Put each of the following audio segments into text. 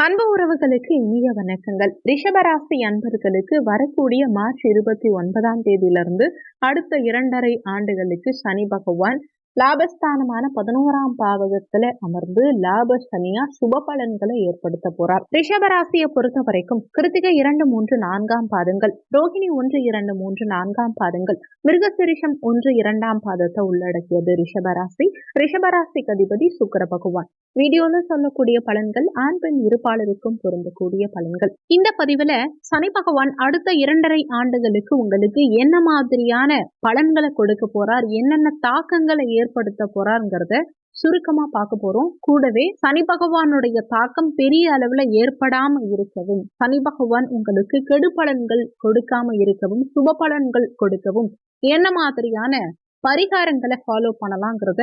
அன்பு உறவுகளுக்கு இனிய வணக்கங்கள். ரிஷபராசி அன்பர்களுக்கு வரக்கூடிய மார்ச் இருபத்தி ஒன்பதாம் தேதியிலிருந்து அடுத்த இரண்டரை ஆண்டுகளுக்கு சனி பகவான் லாபஸ்தானமான பதினோராம் பாவகத்துல அமர்ந்து லாப சனியா சுப பலன்களை ஏற்படுத்த போறார். ரிஷபராசியை பொறுத்த வரைக்கும் கிருத்திகை இரண்டு மூன்று நான்காம் பாதங்கள் ரோஹிணி ஒன்று இரண்டு மூன்று நான்காம் பாதங்கள் மிருகசிரிஷம் ஒன்று இரண்டாம் பாதத்தை உள்ளடக்கியது ரிஷபராசி ரிஷபராசிக்கு அதிபதி சுக்கர பகவான். வீடியோல சொல்லக்கூடிய பலன்கள் ஆண் பெண் இருப்பாளருக்கும் பொருந்தக்கூடிய பலன்கள். இந்த பதிவுல சனி பகவான் அடுத்த இரண்டரை ஆண்டுகளுக்கு உங்களுக்கு என்ன மாதிரியான பலன்களை கொடுக்க போறார் என்னென்ன தாக்கங்களை ஏற்படுத்த போறாருங்கிறத சுருக்கமா பார்க்க போறோம். கூடவே சனி பகவானுடைய தாக்கம் பெரிய அளவுல ஏற்படாம இருக்கவும் சனி பகவான் உங்களுக்கு கெடு பலன்கள் கொடுக்காம இருக்கவும் சுப பலன்கள் கொடுக்கவும் என்ன மாதிரியான பரிகாரங்களை ஃபாலோ பண்ணலாங்கிறத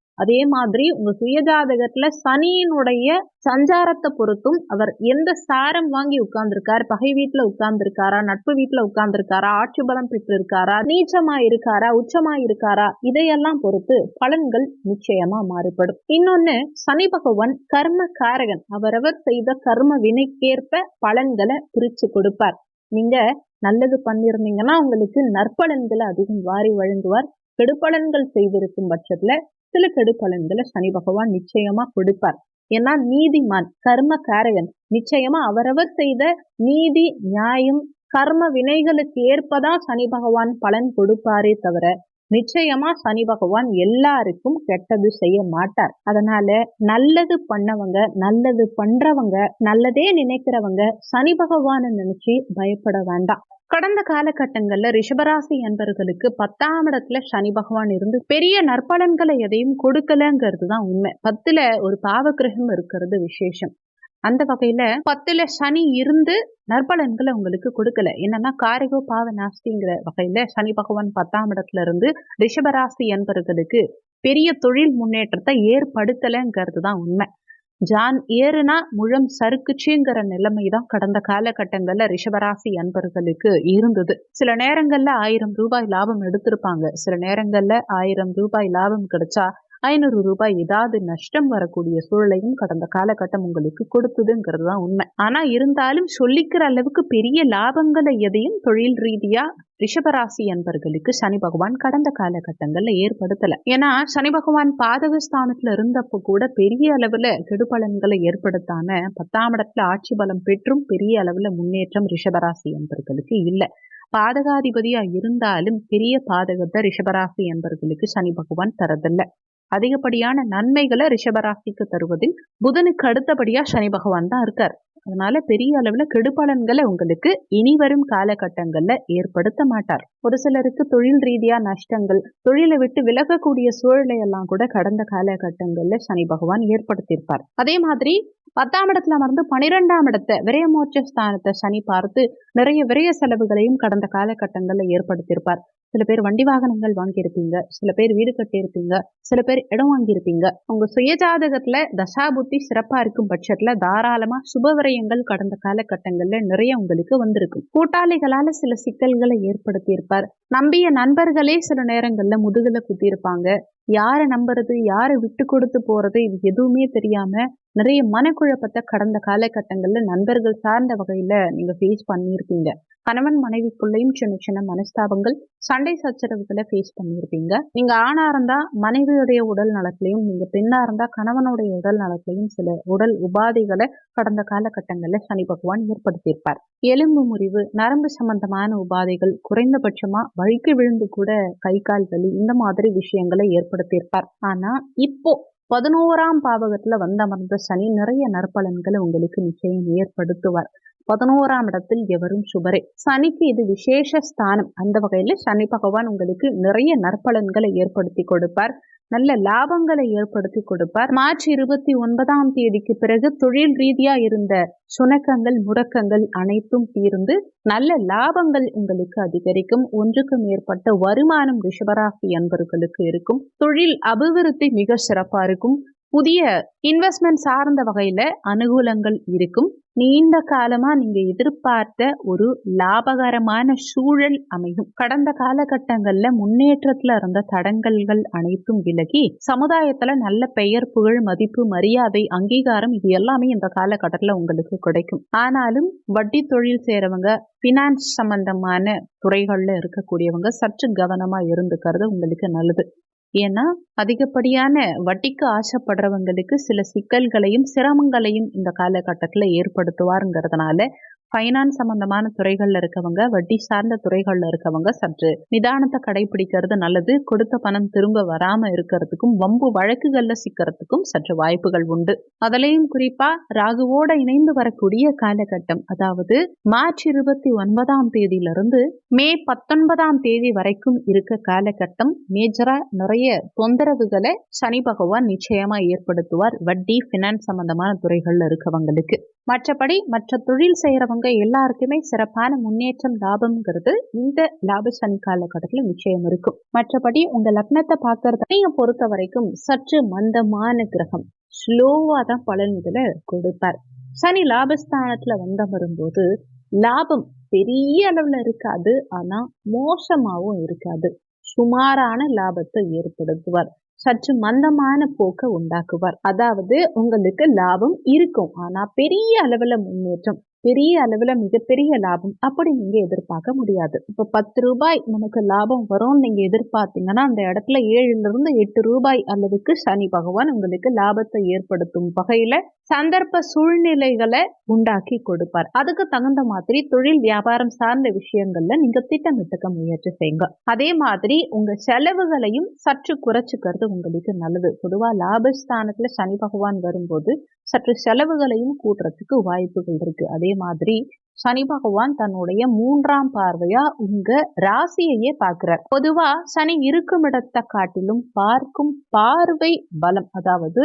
அதே மாதிரி உங்க சுயஜாதகத்துல சனியினுடைய சஞ்சாரத்தை பொறுத்தும் அவர் எந்த சாரம் வாங்கி உட்கார்ந்துருக்காரு? பகை வீட்டுல உட்கார்ந்துருக்காரா? நட்பு வீட்டுல உட்கார்ந்துருக்காரா? ஆட்சி பலம் பெற்று இருக்காரா நீச்சமா இருக்காரா? உச்சமா இருக்காரா? இதையெல்லாம் பொறுத்து பலன்கள் நிச்சயமா மாறுபடும். இன்னொன்னு சனி பகவான் கர்ம காரகன் அவரவர் செய்த கர்ம வினைக்கேற்ப பலன்களை பிரிச்சு கொடுப்பார். நீங்க நல்லது பண்ணிருந்தீங்கன்னா உங்களுக்கு நற்பலன்களை அதிகம் வாரி வழங்குவார். கெடுபலன்கள் செய்திருக்கும் பட்சத்துல சில கெடுபலன்களை சனி பகவான் நிச்சயமா கொடுப்பார். ஏன்னா நீதிமான் கர்ம காரகன் நிச்சயமா அவரவர் செய்த நீதி நியாயம் கர்ம வினைகளுக்கு ஏற்பதான் சனி பகவான் பலன் கொடுப்பாரே தவிர நிச்சயமா சனி பகவான் எல்லாருக்கும் கெட்டது செய்ய மாட்டார். அதனால நல்லது பண்ணவங்க நல்லது பண்றவங்க நல்லதே நினைக்கிறவங்க சனி பகவானை நினைச்சு பயப்பட வேண்டாம். கடந்த காலகட்டங்கள்ல ரிஷபராசி என்பர்களுக்கு பத்தாம் இடத்துல சனி பகவான் இருந்து பெரிய நற்பலன்களை எதையும் கொடுக்கலங்கிறது தான் உண்மை. பத்துல ஒரு பாவ கிரகம் இருக்கிறது விசேஷம். அந்த வகையில பத்துல சனி இருந்து நற்பலன்களை உங்களுக்கு கொடுக்கல. என்னன்னா காரிகோ பாவ நாஸ்திங்கிற வகையில சனி பகவான் பத்தாம் இடத்துல இருந்து ரிஷபராசி என்பர்களுக்கு பெரிய தொழில் முன்னேற்றத்தை ஏற்படுத்தலைங்கிறது தான் உண்மை. ஜான் ஏறுனா முழம் சறுக்குச்சுங்கிற நிலைமை தான் கடந்த காலகட்டங்கள்ல ரிஷபராசி அன்பர்களுக்கு இருந்தது. சில நேரங்கள்ல ஆயிரம் ரூபாய் லாபம் எடுத்திருப்பாங்க. சில நேரங்கள்ல ஆயிரம் ரூபாய் லாபம் கிடைச்சா ஐநூறு ரூபாய் ஏதாவது நஷ்டம் வரக்கூடிய சூழலையும் கடந்த காலகட்டம் உங்களுக்கு கொடுத்ததுங்கிறது தான் உண்மை. ஆனா இருந்தாலும் சொல்லிக்கிற அளவுக்கு பெரிய லாபங்களை எதையும் தொழில் ரீதியா ரிஷபராசி அன்பர்களுக்கு சனி பகவான் கடந்த காலகட்டங்கள்ல ஏற்படுத்தல. ஏன்னா சனி பகவான் பாதக ஸ்தானத்துல இருந்தப்போ கூட பெரிய அளவுல கெடுபலன்களை ஏற்படுத்தாம பத்தாம் இடத்துல ஆட்சி பலம் பெற்றும் பெரிய அளவுல முன்னேற்றம் ரிஷபராசி அன்பர்களுக்கு இல்லை. பாதகாதிபதியா இருந்தாலும் பெரிய பாதகத்தை ரிஷபராசி என்பர்களுக்கு சனி பகவான் தரதில்லை. அதிகப்படியான நன்மைகளை ரிஷபராசிக்கு தருவதில் புதனுக்கு அடுத்தபடியாக சனி பகவான் தான் இருக்கார். அதனால பெரிய அளவில் கெடுபலன்களை உங்களுக்கு இனி வரும் காலகட்டங்களில் ஏற்படுத்த மாட்டார். ஒரு சிலருக்கு தொழில் ரீதியா நஷ்டங்கள் தொழிலை விட்டு விலகக்கூடிய சூழலை எல்லாம் கூட கடந்த காலகட்டங்களில் சனி பகவான் ஏற்படுத்தியிருப்பார். அதே மாதிரி பத்தாம் இடத்துல அமர்ந்து பனிரெண்டாம் இடத்த விரயமோட்ச ஸ்தானத்தை சனி பார்த்து நிறைய விரய செலவுகளையும் கடந்த காலகட்டங்களில் ஏற்படுத்தியிருப்பார். சில பேர் வண்டி வாகனங்கள் வாங்கியிருப்பீங்க சில பேர் வீடு கட்டியிருப்பீங்க சில பேர் இடம் வாங்கியிருப்பீங்க. உங்க சுயஜாதகத்துல தசாபுத்தி சிறப்பா இருக்கும் பட்சத்துல தாராளமா சுபவிரயங்கள் கடந்த காலகட்டங்கள்ல நிறைய உங்களுக்கு வந்திருக்கும் கூட்டாளிகளால சில சிக்கல்களை ஏற்படுத்தியிருப்பார். நம்பிய நண்பர்களே சில நேரங்கள்ல முதுகுல குத்தியிருப்பாங்க. யாரை நம்புறது யாரை விட்டு கொடுத்து போறது இது எதுவுமே தெரியாம நிறைய மனக்குழப்பத்தை கடந்த காலகட்டங்கள்ல நண்பர்கள் சார்ந்த வகையில நீங்க ஃபேஸ் பண்ணியிருப்பீங்க. கணவன் மனைவிக்குள்ளேயும் சின்ன சின்ன மனஸ்தாபங்கள் சண்டை சச்சரவுகளை ஃபேஸ் பண்ணியிருப்பீங்க. நீங்க ஆணா இருந்தா மனைவியுடைய உடல் நலத்திலையும் நீங்க பெண்ணா இருந்தா கணவனுடைய உடல் நலத்திலையும் சில உடல் உபாதைகளை கடந்த காலகட்டங்கள்ல சனி பகவான் ஏற்படுத்தியிருப்பார். எலும்பு முறிவு நரம்பு சம்பந்தமான உபாதைகள் குறைந்தபட்சமா வழிக்கு விழுந்து கூட கை கால் வலி இந்த மாதிரி விஷயங்களை ஏற்படுத்தியிருப்பார். ஆனா இப்போ பதினோராம் பாவகத்துல வந்தமர்ந்த சனி நிறைய நற்பலன்களை உங்களுக்கு நிச்சயம் ஏற்படுத்துவார். பதினோராம் இடத்தில் எவரும் சுபரே. சனிக்கு இது விசேஷ ஸ்தானம். அந்த வகையில சனி பகவான் உங்களுக்கு நிறைய நற்பலன்களை ஏற்படுத்தி கொடுப்பார். நல்ல லாபங்களை ஏற்படுத்தி கொடுப்பார். மார்ச் இருபத்தி ஒன்பதாம் தேதிக்கு பிறகு தொழில் ரீதியா இருந்த சுணக்கங்கள் முடக்கங்கள் அனைத்தும் தீர்ந்து நல்ல லாபங்கள் உங்களுக்கு அதிகரிக்கும். ஒன்றுக்கு மேற்பட்ட வருமானம் ரிஷபராசி அன்பர்களுக்கு இருக்கும். தொழில் அபிவிருத்தி மிக சிறப்பா இருக்கும். புதிய இன்வெஸ்ட்மெண்ட் சார்ந்த வகையில் அனுகூலங்கள் இருக்கும். நீண்ட காலமாக நீங்கள் எதிர்பார்த்த ஒரு லாபகரமான சூழல் அமையும். கடந்த காலகட்டங்களில் முன்னேற்றத்தில் இருந்த தடங்கல்கள் அனைத்தும் விலகி சமுதாயத்தில் நல்ல பெயர் புகழ் மதிப்பு மரியாதை அங்கீகாரம் இது எல்லாமே இந்த காலகட்டத்தில் உங்களுக்கு கிடைக்கும். ஆனாலும் வட்டி தொழில் செய்கிறவங்க ஃபினான்ஸ் சம்பந்தமான துறைகளில் இருக்கக்கூடியவங்க சற்று கவனமாக இருந்துக்கிறது உங்களுக்கு நல்லது. ஏன்னா அதிகப்படியான வட்டிக்கு ஆசைப்படுறவங்களுக்கு சில சிக்கல்களையும் சிரமங்களையும் இந்த காலகட்டத்தில் ஏற்படுத்துவாருங்கிறதுனால ஃபைனான்ஸ் சம்பந்தமான துறைகளில் இருக்கவங்க வட்டி சார்ந்த துறைகளில் இருக்கவங்க சற்று நிதானத்தை கடைபிடிக்கிறது நல்லது. கொடுத்த பணம் திரும்ப வராம இருக்கிறதுக்கும் வம்பு வழக்குகள்ல சிக்கிறதுக்கும் சற்று வாய்ப்புகள் உண்டு. அதுலேயும் குறிப்பா ராகுவோட இணைந்து வரக்கூடிய காலகட்டம் அதாவது மார்ச் இருபத்தி ஒன்பதாம் தேதியிலிருந்து மே பத்தொன்பதாம் தேதி வரைக்கும் இருக்க காலகட்டம் மேஜரா நிறைய தொந்தரவுகளை சனி பகவான் நிச்சயமா ஏற்படுத்துவார் வட்டி பினான்ஸ் சம்பந்தமான துறைகள்ல இருக்கவங்களுக்கு. மற்றபடி மற்ற தொழில் செய்யறவங்க எல்லாருக்குமே சிறப்பான முன்னேற்றம் லாபம்ங்கிறது இந்த லாப சனி காலகட்டத்தில் நிச்சயம் இருக்கும். மற்றபடி உங்க லக்னத்தை பார்க்கறதையும் பொறுத்த வரைக்கும் சற்று மந்தமான கிரகம். ஸ்லோவா தான் பலன் இதுல கொடுப்பார். சனி லாபஸ்தானத்துல வந்த வரும்போது லாபம் பெரிய அளவுல இருக்காது ஆனா மோசமாவும் இருக்காது. சுமாரான லாபத்தை ஏற்படுத்துவார். சற்று மந்தமான போக்க உண்டாக்குவார். அதாவது உங்களுக்கு லாபம் இருக்கும் ஆனா பெரிய அளவுல முன்னேற்றம் பெரிய அளவில் மிகப்பெரிய லாபம் அப்படி நீங்கள் எதிர்பார்க்க முடியாது. இப்போ பத்து ரூபாய் நமக்கு லாபம் வரும்னு நீங்கள் எதிர்பார்த்தீங்கன்னா அந்த இடத்துல ஏழுல இருந்து எட்டு ரூபாய் அளவுக்கு சனி பகவான் உங்களுக்கு லாபத்தை ஏற்படுத்தும் வகையில் சந்தர்ப்ப சூழ்நிலைகளை உண்டாக்கி கொடுப்பார். அதுக்கு தகுந்த மாதிரி தொழில் வியாபாரம் சார்ந்த விஷயங்கள்ல நீங்க திட்டமிட்டுக்க முயற்சி செய்யுங்க. அதே மாதிரி உங்க செலவுகளையும் சற்று குறைச்சிக்கிறது உங்களுக்கு நல்லது. பொதுவா லாபஸ்தானத்துல சனி பகவான் வரும்போது சற்று செலவுகளையும் கூட்டுறதுக்கு வாய்ப்புகள் இருக்கு. அதே மாதிரி சனி பகவான் தன்னுடைய மூன்றாம் பார்வையா உங்க ராசியையே பார்க்கிறார். பொதுவா சனி இருக்கும் இடத்தை காட்டிலும் பார்க்கும் பார்வை பலம் அதாவது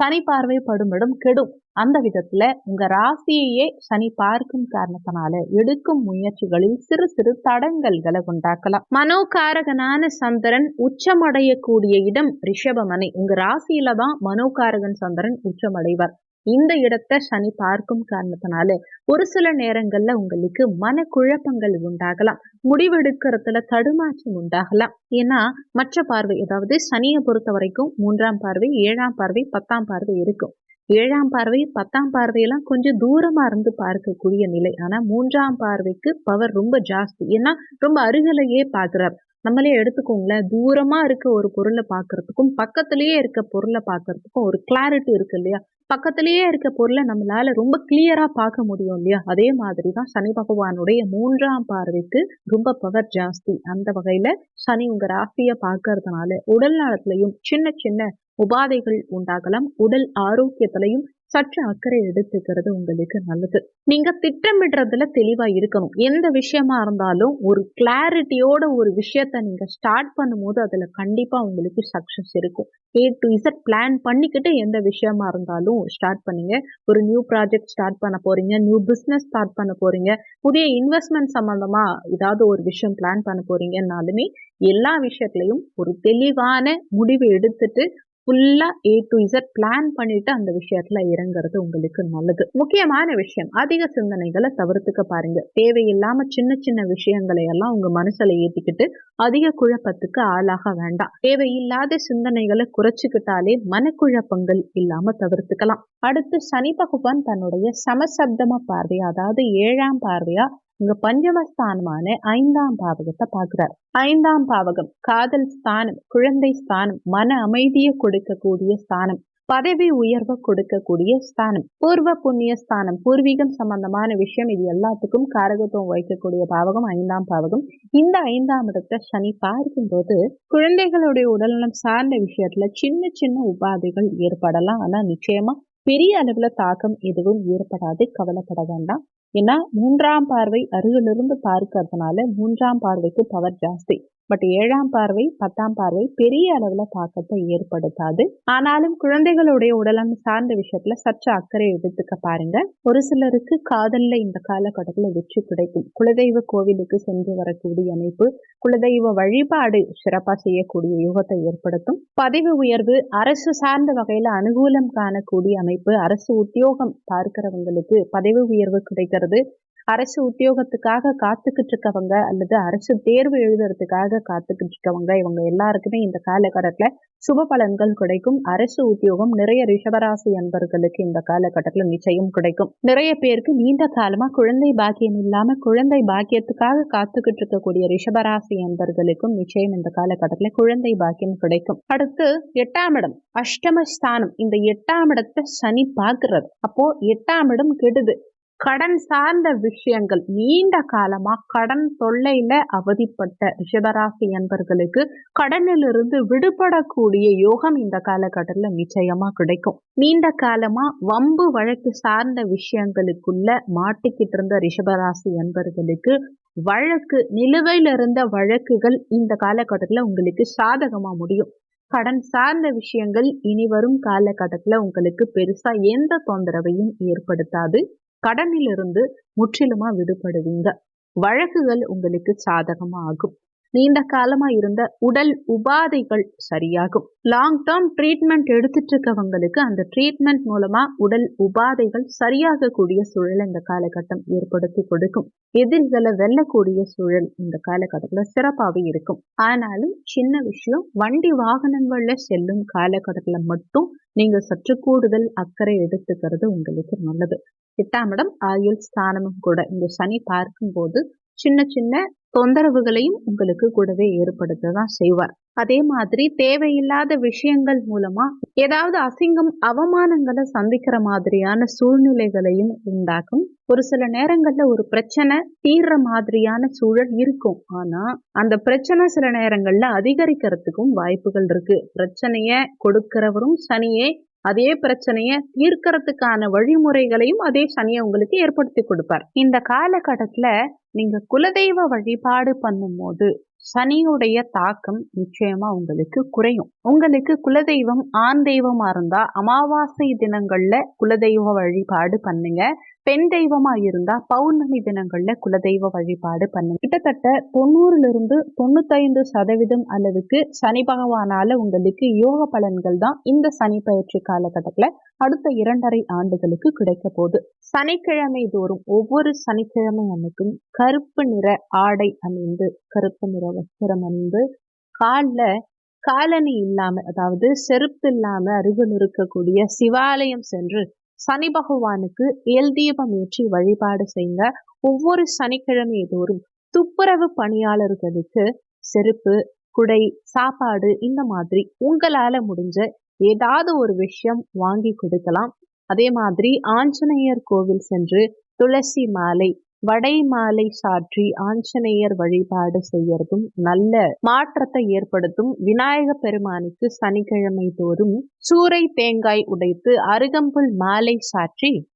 சனி பார்வை படுமிடம் கெடும். அந்த விதத்துல உங்க ராசியையே சனி பார்க்கும் காரணத்தினால எடுக்கும் முயற்சிகளில் சிறு சிறு தடங்கல்களை உண்டாக்கலாம். மனோகாரகனான சந்திரன் உச்சமடையக்கூடிய இடம் ரிஷபமனை. உங்க ராசியில தான் மனோகாரகன் சந்திரன் உச்சமடைவார். இந்த இடத்தை சனி பார்க்கும் காரணத்தினால ஒரு சில நேரங்கள்ல உங்களுக்கு மனக்குழப்பங்கள் உண்டாகலாம். முடிவெடுக்கிறதுல தடுமாற்றம் உண்டாகலாம். ஏன்னா மற்ற பார்வை அதாவது சனியை பொறுத்த வரைக்கும் மூன்றாம் பார்வை ஏழாம் பார்வை பத்தாம் பார்வை இருக்கும். ஏழாம் பார்வை பத்தாம் பார்வையெல்லாம் கொஞ்சம் தூரமா இருந்து பார்க்கக்கூடிய நிலை. ஆனா மூன்றாம் பார்வைக்கு பவர் ரொம்ப ஜாஸ்தி. ஏன்னா ரொம்ப அருகலையே பார்க்குறார். நம்மளே எடுத்துக்கோங்களேன் தூரமா இருக்க ஒரு பொருளை பார்க்கறதுக்கும் பக்கத்திலேயே இருக்க பொருளை பார்க்கறதுக்கும் ஒரு கிளாரிட்டி இருக்கு இல்லையா? பக்கத்திலேயே இருக்க பொருளை நம்மளால ரொம்ப கிளியரா பார்க்க முடியும் இல்லையா? அதே மாதிரி தான் சனி பகவானுடைய மூன்றாம் பார்வைக்கு ரொம்ப பவர் ஜாஸ்தி. அந்த வகையில சனி உங்க ராசியை பார்க்கறதுனால உடல் நலத்திலையும் சின்ன சின்ன உபாதைகள் உண்டாகலாம். உடல் ஆரோக்கியத்திலையும் சற்று அக்கறை எடுத்துக்கிறது உங்களுக்கு நல்லது. நீங்க திட்டமிடுறதுல தெளிவா இருக்கணும். எந்த விஷயமா இருந்தாலும் ஒரு கிளாரிட்டியோட ஒரு விஷயத்த நீங்க ஸ்டார்ட் பண்ணும்போது அதுல கண்டிப்பா உங்களுக்கு சக்சஸ் இருக்கும். ஏ டு இசட் பிளான் பண்ணிக்கிட்டு எந்த விஷயமா இருந்தாலும் ஸ்டார்ட் பண்ணுங்க. ஒரு நியூ ப்ராஜெக்ட் ஸ்டார்ட் பண்ண போறீங்க நியூ பிஸ்னஸ் ஸ்டார்ட் பண்ண போறீங்க புதிய இன்வெஸ்ட்மெண்ட் சம்பந்தமா ஏதாவது ஒரு விஷயம் பிளான் பண்ண போறீங்கன்னாலுமே எல்லா விஷயத்துலையும் ஒரு தெளிவான முடிவு எடுத்துட்டு ஃபுல்லா ஏ டு இசட் பிளான் பண்ணிட்டு அந்த விஷயத்துல இறங்குறது உங்களுக்கு நல்லது. முக்கியமான விஷயம் அதிக சிந்தனைகளை தவிர்த்துக்க பாருங்க. தேவையில்லாம சின்ன சின்ன விஷயங்களை எல்லாம் உங்க மனசுல ஏத்திக்கிட்டு அதிக குழப்பத்துக்கு ஆளாக வேண்டாம். தேவையில்லாத சிந்தனைகளை குறைச்சிக்கிட்டாலே மனக்குழப்பங்கள் இல்லாம தவிர்த்துக்கலாம். அடுத்து சனி பகவான் தன்னுடைய சமசப்தம பார்வையா அதாவது ஏழாம் பார்வையா இங்க பஞ்சமஸ்தானமான ஐந்தாம் பாவகத்தை பார்க்கிறார். ஐந்தாம் பாவகம் காதல் ஸ்தானம் குழந்தை ஸ்தானம் மன அமைதியை கொடுக்கக்கூடிய ஸ்தானம் பதவி உயர்வை கொடுக்கக்கூடிய ஸ்தானம் பூர்வ புண்ணிய ஸ்தானம் பூர்வீகம் சம்பந்தமான விஷயம் இது எல்லாத்துக்கும் காரகத்துவம் வைக்கக்கூடிய பாவகம் ஐந்தாம் பாவகம். இந்த ஐந்தாம் இடத்தை சனி பார்க்கும்போது குழந்தைகளுடைய உடல்நலம் சார்ந்த விஷயத்துல சின்ன சின்ன உபாதைகள் ஏற்படலாம். ஆனா நிச்சயமா பெரிய அளவுல தாக்கம் எதுவும் ஏற்படாது. கவலைப்பட வேண்டாம். ஏன்னா மூன்றாம் பார்வை அருகிலிருந்து பார்க்கறதுனால மூன்றாம் பார்வைக்கு பவர் ஜாஸ்தி. பட் ஏழாம் பார்வை பத்தாம் பார்வை பெரிய அளவுல தாக்கத்தை ஏற்படுத்தாது. ஆனாலும் குழந்தைகளுடைய உடலம் சார்ந்த விஷயத்துல சற்று அக்கறை எடுத்துக்க பாருங்க. ஒரு சிலருக்கு காதல்ல இந்த காலகட்டத்துல வெற்றி கிடைக்கும். குலதெய்வ கோவிலுக்கு சென்று வரக்கூடிய அமைப்பு குலதெய்வ வழிபாடு சிறப்பா செய்யக்கூடிய யுகத்தை ஏற்படுத்தும். பதவி உயர்வு அரசு சார்ந்த வகையில அனுகூலம் காணக்கூடிய அமைப்பு அரசு உத்தியோகம் பார்க்கிறவங்களுக்கு பதவி உயர்வு கிடைக்கிறது. அரசு உத்தியோகத்துக்காக காத்துக்கிட்டு இருக்கவங்க அல்லது அரசு தேர்வு எழுதுறதுக்காக காத்துக்கிட்டு இருக்கவங்க இவங்க எல்லாருக்குமே இந்த காலகட்டத்துல சுப பலன்கள் கிடைக்கும். அரசு உத்தியோகம் நிறைய ரிஷபராசி அன்பர்களுக்கு இந்த காலகட்டத்துல நிச்சயம் கிடைக்கும். நிறைய பேருக்கு நீண்ட காலமா குழந்தை பாக்கியம் இல்லாம குழந்தை பாக்கியத்துக்காக காத்துக்கிட்டு இருக்கக்கூடிய ரிஷபராசி அன்பர்களுக்கும் நிச்சயம் இந்த காலகட்டத்துல குழந்தை பாக்கியம் கிடைக்கும். அடுத்து எட்டாம் இடம் அஷ்டமஸ்தானம். இந்த எட்டாம் இடத்தை சனி பார்க்கிறது அப்போ எட்டாம் இடம் கெடுது. கடன் சார்ந்த விஷயங்கள் நீண்ட காலமா கடன் தொல்லையில அவதிப்பட்ட ரிஷபராசி என்பர்களுக்கு கடனிலிருந்து விடுபடக்கூடிய யோகம் இந்த காலகட்டத்துல நிச்சயமா கிடைக்கும். நீண்ட காலமா வம்பு வழக்கு சார்ந்த விஷயங்களுக்குள்ள மாட்டிக்கிட்டு இருந்த ரிஷபராசி என்பர்களுக்கு வழக்கு நிலுவையில் இருந்த வழக்குகள் இந்த காலகட்டத்துல உங்களுக்கு சாதகமா முடியும். கடன் சார்ந்த விஷயங்கள் இனி வரும் காலகட்டத்துல உங்களுக்கு பெருசா எந்த தொந்தரவையும் ஏற்படுத்தாது. கடனிலிருந்து முற்றிலுமா விடுபடுவீங்க. வழக்குகள் உங்களுக்கு சாதகமா ஆகும் நீண்ட காலமா இருந்த உடல் உபாதைகள் சரியாகும். லாங் டேர்ம் ட்ரீட்மெண்ட் எடுத்துட்டு இருக்கவங்களுக்கு அந்த ட்ரீட்மெண்ட் மூலமா உடல் உபாதைகள் சரியாகக்கூடிய சூழல் இந்த காலகட்டம் ஏற்படுத்தி கொடுக்கும். எதிரிகளை வெல்லக்கூடிய சூழல் இந்த காலகட்டத்துல சிறப்பாகவே இருக்கும். ஆனாலும் சின்ன விஷயம் வண்டி வாகனங்கள்ல செல்லும் காலகட்டத்துல மட்டும் நீங்க சற்று கூடுதல் அக்கறை எடுத்துக்கிறது உங்களுக்கு நல்லது. எட்டாம் இடம் ஆயுள் ஸ்தானமும் கூட. இந்த சனி பார்க்கும்போது சின்ன சின்ன தொந்தரவுகளையும் உங்களுக்கு கூடவே ஏற்படுத்த தான் செய்வார். அதே மாதிரி தேவையில்லாத விஷயங்கள் மூலமா ஏதாவது அசிங்கம் அவமானங்களை சந்திக்கிற மாதிரியான சூழ்நிலைகளையும் உண்டாக்கும். ஒரு சில நேரங்கள்ல ஒரு பிரச்சனை தீர்ற மாதிரியான சூழல் இருக்கும். ஆனா அந்த பிரச்சனை சில நேரங்கள்ல அதிகரிக்கிறதுக்கும் வாய்ப்புகள் இருக்கு. பிரச்சனைய கொடுக்கிறவரும் சனியே அதே பிரச்சனையை தீர்க்கறதுக்கான வழிமுறைகளையும் அதே சனியை உங்களுக்கு ஏற்படுத்தி கொடுப்பார். இந்த காலகட்டத்தில் நீங்க குலதெய்வ வழிபாடு பண்ணும்போது சனியுடைய தாக்கம் நிச்சயமா உங்களுக்கு குறையும். உங்களுக்கு குலதெய்வம் ஆண் தெய்வமா இருந்தா அமாவாசை தினங்கள்ல குலதெய்வ வழிபாடு பண்ணுங்க. பெண் தெய்வமா இருந்தா பௌர்ணமி தினங்கள்ல குலதெய்வ வழிபாடு பண்ணுங்க கிட்டத்தட்ட தொண்ணூறுல இருந்து தொண்ணூத்தைந்து சதவீதம் அளவுக்கு சனி பகவானால உங்களுக்கு யோக பலன்கள் தான் இந்த சனி பயிற்சி காலகட்டத்துல அடுத்த இரண்டரை ஆண்டுகளுக்கு கிடைக்க போகுது. சனிக்கிழமை தோறும் ஒவ்வொரு சனிக்கிழமை அன்னைக்கும் கருப்பு நிற ஆடை அணிந்து கருப்பு நிற வஸ்திரம் அணிந்து காலில் காலணி இல்லாம அதாவது செருப்பு இல்லாம அருகில் இருக்கக்கூடிய சிவாலயம் சென்று சனி பகவானுக்கு எல் தீபம் ஏற்றி வழிபாடு செய்யுங்க ஒவ்வொரு சனிக்கிழமை தோறும் துப்புரவு பணியாளர்களுக்கு செருப்பு குடை சாப்பாடு இந்த மாதிரி உங்களால முடிஞ்ச ஏதாவது ஒரு விஷயம் வாங்கி கொடுக்கலாம். அதே மாதிரி ஆஞ்சநேயர் கோவில் சென்று துளசி மாலை வடை மாலை சாற்றி ஆஞ்சநேயர் வழிபாடு செய்யறதும் நல்ல மாற்றத்தை ஏற்படுத்தும். விநாயக பெருமானுக்கு சனிக்கிழமை தோறும் சூறை தேங்காய் உடைத்து அருகம்புல் மாலை சாற்றி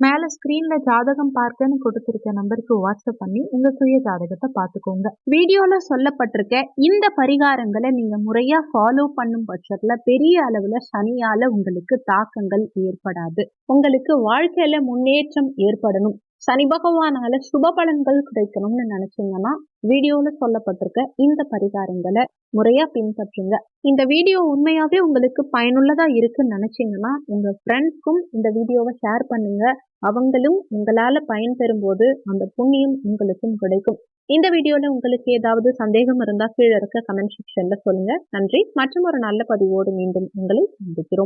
மேல ஸ்கிரீன்ல ஜாதகம் பார்க்கன்னு கொடுத்திருக்க நம்பருக்கு வாட்ஸ்அப் பண்ணி உங்க சுய ஜாதகத்தை பார்த்துக்கோங்க. வீடியோல சொல்லப்பட்டிருக்க இந்த பரிகாரங்களை நீங்க முறையா ஃபாலோ பண்ணும் பட்சத்துல பெரிய அளவுல சனியால உங்களுக்கு தாக்கங்கள் ஏற்படாது. உங்களுக்கு வாழ்க்கையில முன்னேற்றம் ஏற்படணும். சனி பகவானால சுப பலன்கள் கிடைக்கணும்னு நினைச்சீங்கன்னா வீடியோல சொல்லப்பட்டிருக்க இந்த பரிகாரங்களை முறையா பின்பற்றுங்க. இந்த வீடியோ உண்மையாவே உங்களுக்கு பயனுள்ளதா இருக்குன்னு நினைச்சீங்கன்னா உங்க ஃப்ரெண்ட்ஸ்க்கும் இந்த வீடியோவை ஷேர் பண்ணுங்க. அவங்களும் உங்களால பயன்பெறும் போது அந்த புண்ணியம் உங்களுக்கும் கிடைக்கும். இந்த வீடியோல உங்களுக்கு ஏதாவது சந்தேகம் இருந்தா கீழே இருக்க கமெண்ட் செக்ஷன்ல சொல்லுங்க. நன்றி. மற்றும் ஒரு நல்ல பதிவோடு மீண்டும் உங்களை சந்திக்கிறோம்.